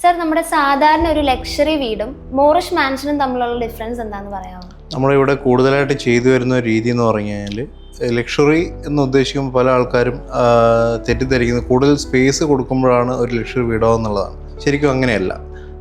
Sir നമ്മുടെ സാധാരണ ഒരു ലക്ഷറി വീടും മോറിഷ് മാൻഷനും തമ്മിലുള്ള ഡിഫറൻസ് എന്താന്ന് പറയാമോ? നമ്മളിവിടെ കൂടുതലായിട്ട് ചെയ്തു വരുന്ന രീതി എന്ന് പറഞ്ഞു കഴിഞ്ഞാൽ ലക്ഷറി എന്ന് ഉദ്ദേശിക്കുമ്പോൾ പല ആൾക്കാരും തെറ്റിദ്ധരിക്കുന്നത് കൂടുതൽ സ്പേസ് കൊടുക്കുമ്പോഴാണ് ഒരു ലക്ഷറി വീടോ എന്നുള്ളതാണ്. ശരിക്കും അങ്ങനെയല്ല.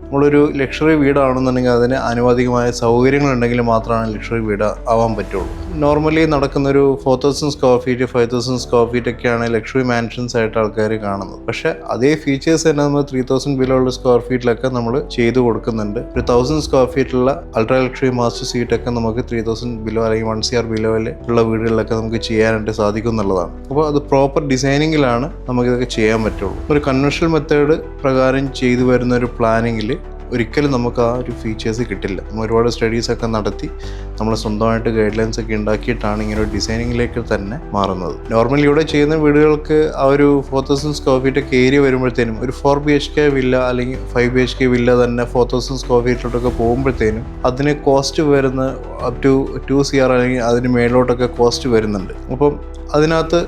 നമ്മളൊരു ലക്ഷറി വീടാണെന്നുണ്ടെങ്കിൽ അതിന് ആനുപാതികമായ സൗകര്യങ്ങളുണ്ടെങ്കിൽ മാത്രമാണ് ലക്ഷറി വീട് ആവാൻ പറ്റുള്ളൂ. നോർമലി നടക്കുന്നൊരു four thousand square feet five thousand square feet ഒക്കെയാണ് ലക്ഷറി മാൻഷൻസ് ആയിട്ട് ആൾക്കാർ കാണുന്നത്. പക്ഷെ അതേ ഫീച്ചേഴ്സ് തന്നെ നമ്മൾ ത്രീ തൗസൻഡ് ബിലോ ഉള്ള സ്ക്വയർ ഫീറ്റിലൊക്കെ നമ്മൾ ചെയ്തു കൊടുക്കുന്നുണ്ട്. ഒരു തൗസൻഡ് സ്ക്വയർ ഫീറ്റുള്ള അൾട്രാ ലക്ഷറി മാസ്റ്റർ സീറ്റ് ഒക്കെ നമുക്ക് ത്രീ തൗസൻഡ് ബിലോ അല്ലെങ്കിൽ വൺ സി ആർ ബിലോയിൽ ഉള്ള വീടുകളിലൊക്കെ നമുക്ക് ചെയ്യാനായിട്ട് സാധിക്കും എന്നുള്ളതാണ്. അപ്പോൾ അത് പ്രോപ്പർ ഡിസൈനിങ്ങിലാണ് നമുക്കിതൊക്കെ ചെയ്യാൻ പറ്റുള്ളൂ. ഒരു കൺവെൻഷണൽ മെത്തേഡ് പ്രകാരം ചെയ്തു വരുന്ന ഒരു പ്ലാനിങ്ങിൽ ഒരിക്കലും നമുക്ക് ആ ഒരു ഫീച്ചേഴ്സ് കിട്ടില്ല. നമ്മൾ ഒരുപാട് സ്റ്റഡീസ് ഒക്കെ നടത്തി നമ്മൾ സ്വന്തമായിട്ട് ഗൈഡ് ലൈൻസ് ഒക്കെ ഉണ്ടാക്കിയിട്ടാണ് ഇങ്ങനെ ഒരു ഡിസൈനിങ്ങിലേക്ക് തന്നെ മാറുന്നത്. നോർമലി ഇവിടെ ചെയ്യുന്ന വീടുകൾക്ക് ആ ഒരു ഫോർ തൗസൻഡ് സ്ക്വയർ ഫീറ്റ് ഒക്കെ ഏരിയ വരുമ്പോഴത്തേനും ഒരു four B H K villa അല്ലെങ്കിൽ five B H K villa തന്നെ ഫോർ തൗസൻഡ് സ്ക്വയർ ഫീറ്റിലോട്ടൊക്കെ പോകുമ്പോഴത്തേനും അതിന് കോസ്റ്റ് വരുന്ന up to two C R അല്ലെങ്കിൽ അതിന് മേളിലോട്ടൊക്കെ കോസ്റ്റ് വരുന്നുണ്ട്. അപ്പം അതിനകത്ത്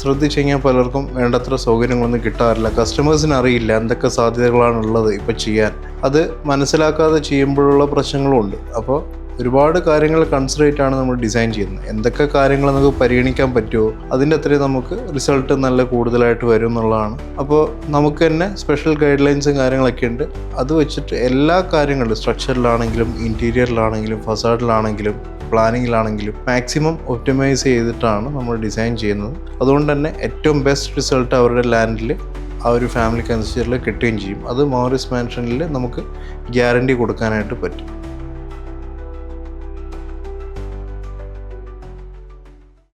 ശ്രദ്ധിച്ചു കഴിഞ്ഞാൽ പലർക്കും വേണ്ടത്ര സൗകര്യങ്ങളൊന്നും കിട്ടാറില്ല. കസ്റ്റമേഴ്സിന് അറിയില്ല എന്തൊക്കെ സാധ്യതകളാണ് ഉള്ളത് ഇപ്പോൾ ചെയ്യാൻ. അത് മനസ്സിലാക്കാതെ ചെയ്യുമ്പോഴുള്ള പ്രശ്നങ്ങളും ഉണ്ട്. അപ്പോൾ ഒരുപാട് കാര്യങ്ങൾ കൺസിഡറേറ്റ് ആണ് നമ്മൾ ഡിസൈൻ ചെയ്യുന്നത്. എന്തൊക്കെ കാര്യങ്ങൾ നമുക്ക് പരിഗണിക്കാൻ പറ്റുമോ അതിന്റെ അത്രയും നമുക്ക് റിസൾട്ട് നല്ല കൂടുതലായിട്ട് വരും എന്നുള്ളതാണ്. അപ്പോൾ നമുക്ക് തന്നെ സ്പെഷ്യൽ ഗൈഡ് ലൈൻസും കാര്യങ്ങളൊക്കെ ഉണ്ട്. അത് വെച്ചിട്ട് എല്ലാ കാര്യങ്ങളും സ്ട്രക്ചറിലാണെങ്കിലും ഇന്റീരിയറിലാണെങ്കിലും ഫസാഡിലാണെങ്കിലും പ്ലാനിങ്ങിലാണെങ്കിലും മാക്സിമം ഒപ്റ്റിമൈസ് ചെയ്തിട്ടാണ് നമ്മൾ ഡിസൈൻ ചെയ്യുന്നത്. അതുകൊണ്ട് തന്നെ ഏറ്റവും ബെസ്റ്റ് റിസൾട്ട് അവരുടെ ലാൻഡിൽ ആ ഒരു ഫാമിലിക്ക് അനുസരിച്ചുള്ള കിട്ടുകയും ചെയ്യും. അത് മോറിസ് മാൻഷനിൽ നമുക്ക് ഗ്യാരണ്ടി കൊടുക്കാനായിട്ട് പറ്റും.